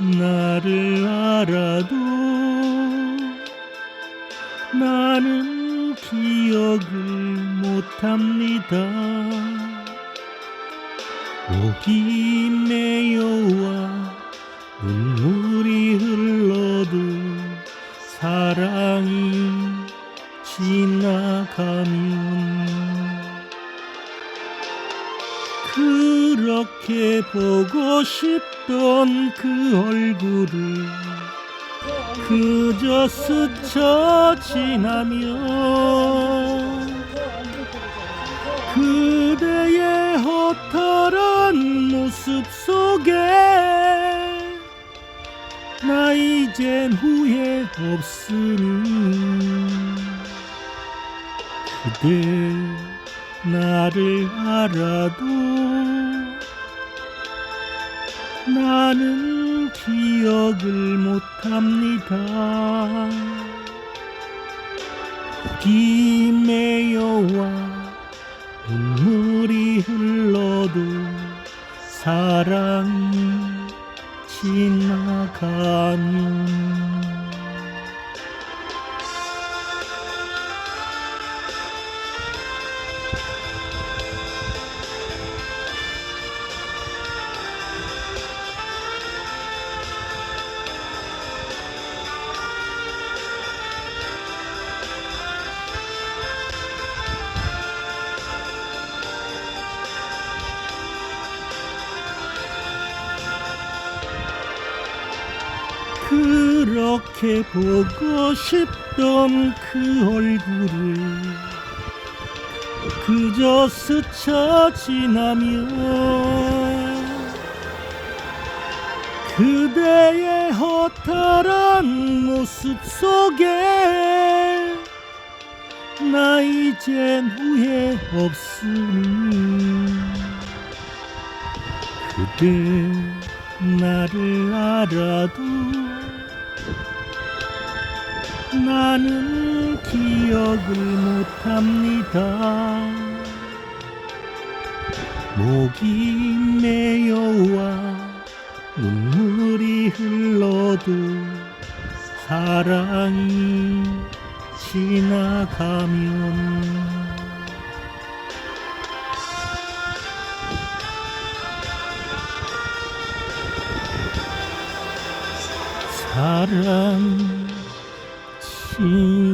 나를 알아도 나는 기억을 못합니다. 목이 메여와 눈물이 흘러도 사랑이 지나가면 그 렇게 보고 싶던 그 얼굴을 그저 스쳐 지나면 그대의 허탈한 모습 속에 나 이젠 후회 없으니 그대 나를 알아도 나는 기억을 못합니다. 메여와 눈물이 흘러도 사랑이 지나가면 그렇게 보고 싶던 그 얼굴을 그저 스쳐 지나면 그대의 허탈한 모습 속에 나 이젠 후회 없으니 그대 나를 알아도 나는 기억을 못합니다. 목이 메여와 눈물이 흘러도 사랑이 지나가면 사랑 지나가면